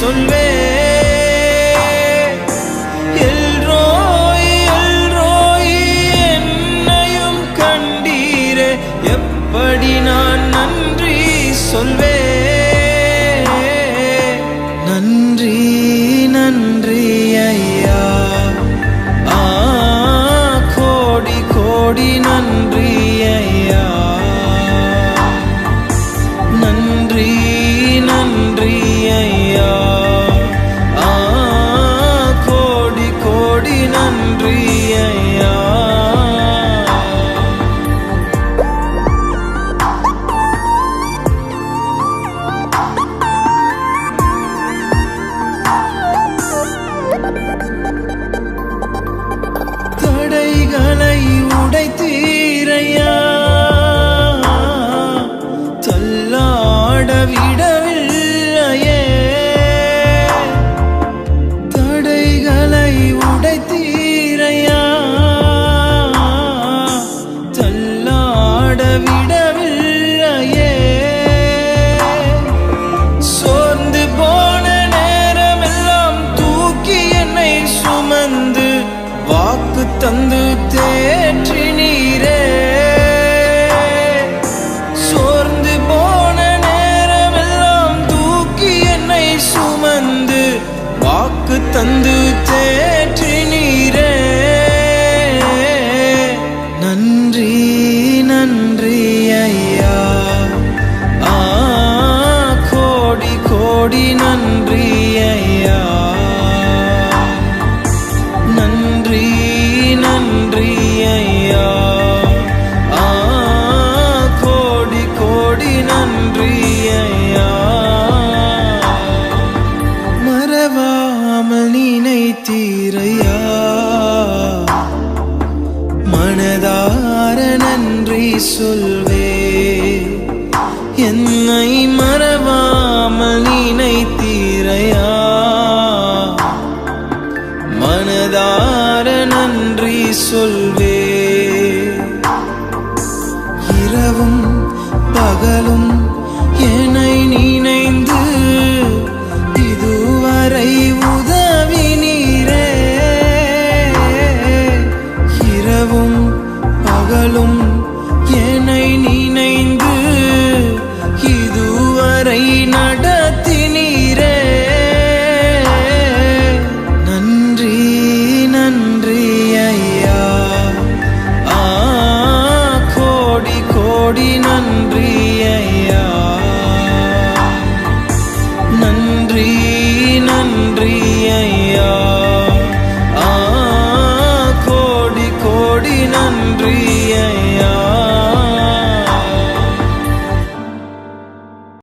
disolver. பாடவிடவில்லையே தடைகளை உடைத்தீரையா. தள்ளாடவிடவில்லையே. சோர்ந்து போன நேரமெல்லாம் தூக்கி என்னை சுமந்து வாக்கு தந்து தேற்ற தந்து தேற்றி நீரே. நன்றி நன்றி. சொல்வே இரவும் பகலும் என்னை நினை